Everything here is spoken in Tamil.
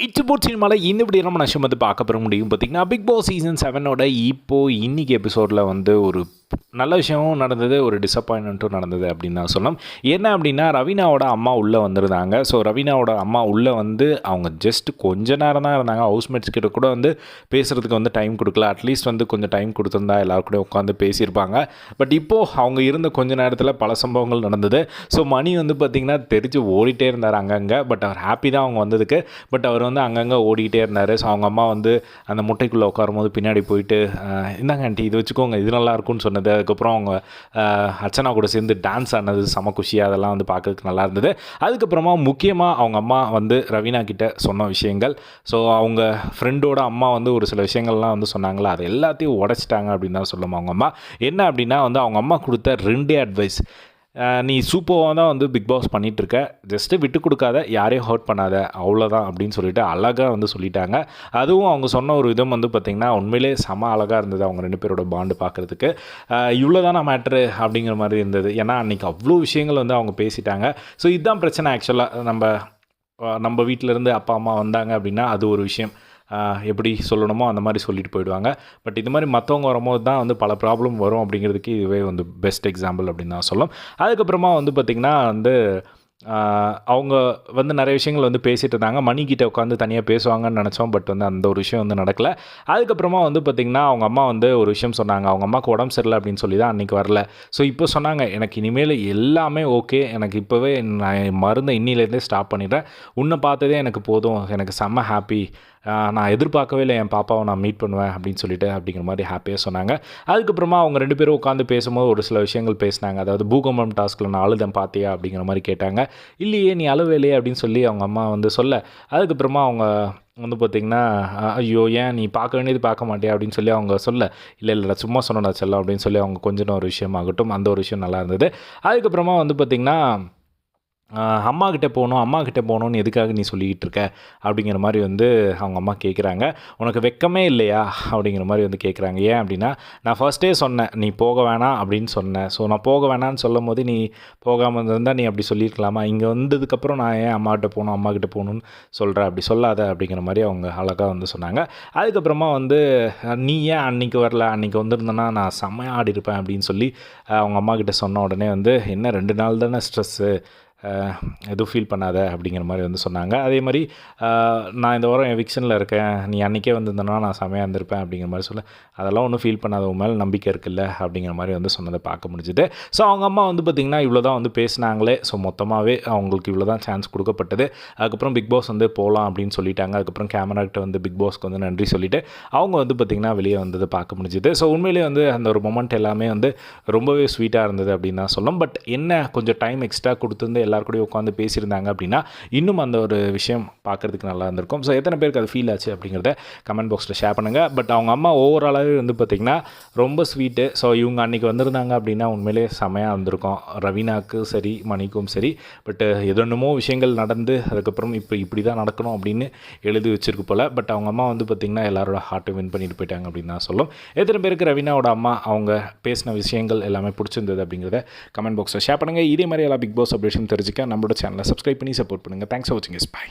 இட்ஸ் போட் சினிமாவில் இந்த நம்ம நஷ்டம் வந்து பார்க்க பெற முடியும். பார்த்திங்கன்னா பிக் பாஸ் சீசன் செவனோட இப்போது இன்றைக்கி எபிசோடில் வந்து ஒரு நல்ல விஷயமும் நடந்தது ஒரு டிசப்பாயின்மெண்ட்டும் நடந்தது அப்படின்னு தான் சொல்லலாம் என்ன அப்படின்னா ரவீனாவோட அம்மா உள்ளே வந்திருந்தாங்க. ஸோ ரவீனாவோட அம்மா உள்ளே வந்து அவங்க ஜஸ்ட் கொஞ்ச நேரம் தான் இருந்தாங்க. ஹவுஸ்மேட்ஸ் கிட்ட கூட வந்து பேசுகிறதுக்கு வந்து டைம் கொடுக்கல. அட்லீஸ்ட் வந்து கொஞ்சம் டைம் கொடுத்துருந்தா எல்லாரும் கூட உட்காந்து பேசியிருப்பாங்க. பட் இப்போது அவங்க இருந்த கொஞ்ச நேரத்தில் பல சம்பவங்கள் நடந்தது. ஸோ மணி வந்து பார்த்திங்கன்னா தெரிஞ்சு ஓடிட்டே இருந்தார் அங்கங்கே. பட் அவர் ஹாப்பி தான் அவங்க வந்ததுக்கு. பட் அவர் வந்து அங்கங்கே ஓடிக்கிட்டே இருந்தார். ஸோ அவங்க அம்மா வந்து அந்த முட்டைக்குள்ளே உட்காரும் போது பின்னாடி போயிட்டு இந்தாங்க ஆண்டி இது வச்சுக்கோங்க. இது நல்லாயிருக்கும்னு சொன்னது அதுக்கப்புறம் அவங்க அர்ச்சனா கூட சேர்ந்து டான்ஸ் ஆனது செம குஷியாக அதெல்லாம் வந்து பார்க்கறதுக்கு நல்லா இருந்தது. அதுக்கப்புறமா முக்கியமாக அவங்க அம்மா வந்து ரவீனா கிட்ட சொன்ன விஷயங்கள். ஸோ அவங்க ஃப்ரெண்டோட அம்மா வந்து ஒரு சில விஷயங்கள்லாம் வந்து சொன்னாங்களா? அது எல்லாத்தையும் உடச்சிட்டாங்க அப்படின்னு தான் சொல்லுவோம் அவங்க அம்மா. என்ன அப்படின்னா வந்து அவங்க அம்மா கொடுத்த ரெண்டே அட்வைஸ் நீ சூப்பராக தான் வந்து பிக் பாஸ் பண்ணிகிட்ருக்க. ஜஸ்ட்டு விட்டு கொடுக்காத யாரையும் ஹர்ட் பண்ணாத அவ்வளோதான் அப்படின்னு சொல்லிட்டு அழகாக வந்து சொல்லிட்டாங்க. அதுவும் அவங்க சொன்ன ஒரு விதம் வந்து பார்த்திங்கன்னா உண்மையிலே செம அழகாக இருந்தது அவங்க ரெண்டு பேரோட பாண்டு பார்க்குறதுக்கு. இவ்வளோ தானே மேட்ரு அப்படிங்கிற மாதிரி இருந்தது. ஏன்னா அன்றைக்கி அவ்வளோ விஷயங்கள் வந்து அவங்க பேசிட்டாங்க. ஸோ இதுதான் பிரச்சனை ஆக்சுவலாக நம்ம நம்ம வீட்டிலேருந்து அப்பா அம்மா வந்தாங்க அப்படின்னா அது ஒரு விஷயம். எப்படி சொல்லணுமோ அந்த மாதிரி சொல்லிட்டு போயிடுவாங்க. பட் இது மாதிரி மற்றவங்க வரும்போது தான் வந்து பல ப்ராப்ளம் வரும் அப்படிங்கிறதுக்கு இதுவே வந்து பெஸ்ட் எக்ஸாம்பிள் அப்படின்னு தான் சொல்லும். அதுக்கப்புறமா வந்து பார்த்திங்கன்னா வந்து அவங்க வந்து நிறைய விஷயங்கள் வந்து பேசிகிட்டு இருந்தாங்க. மணிக்கிட்ட உட்காந்து தனியாக பேசுவாங்கன்னு நினச்சோம். பட் வந்து அந்த ஒரு விஷயம் வந்து நடக்கல. அதுக்கப்புறமா வந்து பார்த்திங்கன்னா அவங்க அம்மா வந்து ஒரு விஷயம் சொன்னாங்க. அவங்க அம்மாவுக்கு உடம்பு சரியில்லை அப்படின்னு சொல்லி தான் அன்றைக்கி வரல. ஸோ இப்போ சொன்னாங்க எனக்கு இனிமேல் எல்லாமே ஓகே எனக்கு இப்போவே நான் மருந்தை இன்னிலேருந்தே ஸ்டாப் பண்ணிடுறேன். உன்னை பார்த்ததே எனக்கு போதும். எனக்கு செம்ம ஹாப்பி நான் எதிர்பார்க்கவே இல்லை என் பாப்பாவை நான் மீட் பண்ணுவேன் அப்படின்னு சொல்லிட்டு அப்படிங்கிற மாதிரி ஹாப்பியாக சொன்னாங்க. அதுக்கப்புறமா அவங்க ரெண்டு பேரும் உட்காந்து பேசும்போது ஒரு சில விஷயங்கள் பேசினாங்க. அதாவது பூகம்பம் டாஸ்கில் நான் அழுதேன் பார்த்தியா அப்படிங்கிற மாதிரி கேட்டாங்க. இல்லையே நீ அழுவேலையே அப்படின்னு சொல்லி அவங்க அம்மா வந்து சொல்ல. அதுக்கப்புறமா அவங்க வந்து பார்த்திங்கன்னா ஐயோ ஏன் நீ பார்க்க வேண்டியது பார்க்க மாட்டியா? அப்படின்னு சொல்லி அவங்க சொல்ல. இல்லை இல்லை சும்மா சொன்னடா செல்லம் அப்படின்னு சொல்லி அவங்க கொஞ்சம் ஒரு விஷயமாகட்டும் அந்த ஒரு விஷயம் நல்லா இருந்தது. அதுக்கப்புறமா வந்து பார்த்திங்கன்னா அம்மா கிட்டே போகணும் அம்மா கிட்டே போகணும்னு எதுக்காக நீ சொல்லிக்கிட்டு இருக்க? அப்படிங்கிற மாதிரி வந்து அவங்க அம்மா கேட்குறாங்க உனக்கு வெக்கமே இல்லையா? அப்படிங்கிற மாதிரி வந்து கேட்குறாங்க ஏன் அப்படின்னா நான் ஃபர்ஸ்ட்டே சொன்னேன் நீ போக வேணாம் அப்படின்னு சொன்னேன். ஸோ நான் போக வேணாம்னு சொல்லும் போது நீ போகாமல் இருந்தால் நீ அப்படி சொல்லியிருக்கலாமா இங்கே வந்ததுக்கப்புறம் நான் ஏன் அம்மாக்கிட்ட போகணும் அம்மா கிட்டே போகணும்னு சொல்கிறேன் அப்படி சொல்லாத அப்படிங்கிற மாதிரி அவங்க அழகாக வந்து சொன்னாங்க. அதுக்கப்புறமா வந்து நீ ஏன் அன்றைக்கி வரல? அன்னைக்கு வந்திருந்தேன்னா நான் செம்மையாக ஆடி இருப்பேன் அப்படின்னு சொல்லி அவங்க அம்மா கிட்ட சொன்ன உடனே வந்து என்ன ரெண்டு நாள் தானே ஸ்ட்ரெஸ்ஸு எதுவும் ஃபீல் பண்ணாத அப்படிங்கிற மாதிரி வந்து சொன்னாங்க. அதே மாதிரி நான் இந்த வாரம் எவிக்ஷனில் இருக்கேன். நீ அன்றைக்கே வந்திருந்தனா நான் செமையாக இருந்திருப்பேன் அப்படிங்கிற மாதிரி சொல்ல அதெல்லாம் ஒன்றும் ஃபீல் பண்ணாத உன் மேலே நம்பிக்கை இருக்குல்ல அப்படிங்கிற மாதிரி வந்து சொன்னதை பார்க்க முடிஞ்சுது. ஸோ அவங்க அம்மா வந்து பார்த்திங்கன்னா இவ்வளோ தான் வந்து பேசினாங்களே. ஸோ மொத்தமாகவே அவங்களுக்கு இவ்வளோ தான் சான்ஸ் கொடுக்கப்பட்டது. அதுக்கப்புறம் பிக் பாஸ் வந்து போகலாம் அப்படின்னு சொல்லிட்டாங்க. அதுக்கப்புறம் கேமராக்கிட்ட வந்து பிக் பாஸ்க்கு வந்து நன்றி சொல்லிட்டு அவங்க வந்து பார்த்திங்கன்னா வெளியே வந்தது பார்க்க முடிஞ்சுது. ஸோ உண்மையிலேயே வந்து அந்த ஒரு மொமெண்ட் எல்லாமே வந்து ரொம்பவே ஸ்வீட்டாக இருந்தது அப்படின்னு தான் சொல்லும் பட் என்ன கொஞ்சம் டைம் எக்ஸ்ட்ரா கொடுத்துருந்து எல்லார் கூடயும் உட்காந்து பேசியிருந்தாங்க அப்படின்னா இன்னும் அந்த ஒரு விஷயம் பார்க்குறதுக்கு நல்லா இருந்திருக்கும். ஸோ எத்தனை பேருக்கு அது ஃபீல் ஆச்சு அப்படிங்கிறத கமெண்ட் பாக்ஸில் ஷேர் பண்ணுங்கள் பட் அவங்க அம்மா ஓவராலாகவே வந்து பார்த்திங்கன்னா ரொம்ப ஸ்வீட்டு ஸோ இவங்க அன்றைக்கி வந்திருந்தாங்க அப்படின்னா உண்மையிலே செமையாக இருந்திருக்கும். ரவீனாக்கு சரி மணிக்கும் சரி. பட் எதொன்னுமோ விஷயங்கள் நடந்து அதுக்கப்புறம் இப்போ இப்படி தான் நடக்கணும் அப்படின்னு எழுதி வச்சிருக்கு போல். பட் அவங்க அம்மா வந்து பார்த்திங்கன்னா எல்லாரோட ஹார்ட்டை வின் பண்ணிட்டு போயிட்டாங்க அப்படின்னு தான் சொல்லும். எத்தனை பேருக்கு ரவீனாவோட அம்மா அவங்க பேசின விஷயங்கள் எல்லாமே பிடிச்சிருந்தது அப்படிங்கிறத கமெண்ட் பாக்ஸில் ஷேர் பண்ணுங்கள் இதே மாதிரி எல்லா பிக் பாஸ் அப்டேஷன் தெரிஞ்சுக்க நம்மளோட சேனலை சப்ஸ்கிரைப் பண்ணி சப்போர்ட் பண்ணுங்கள் தேங்க்ஸ் ஃபார் வாட்சிங் இஸ் பை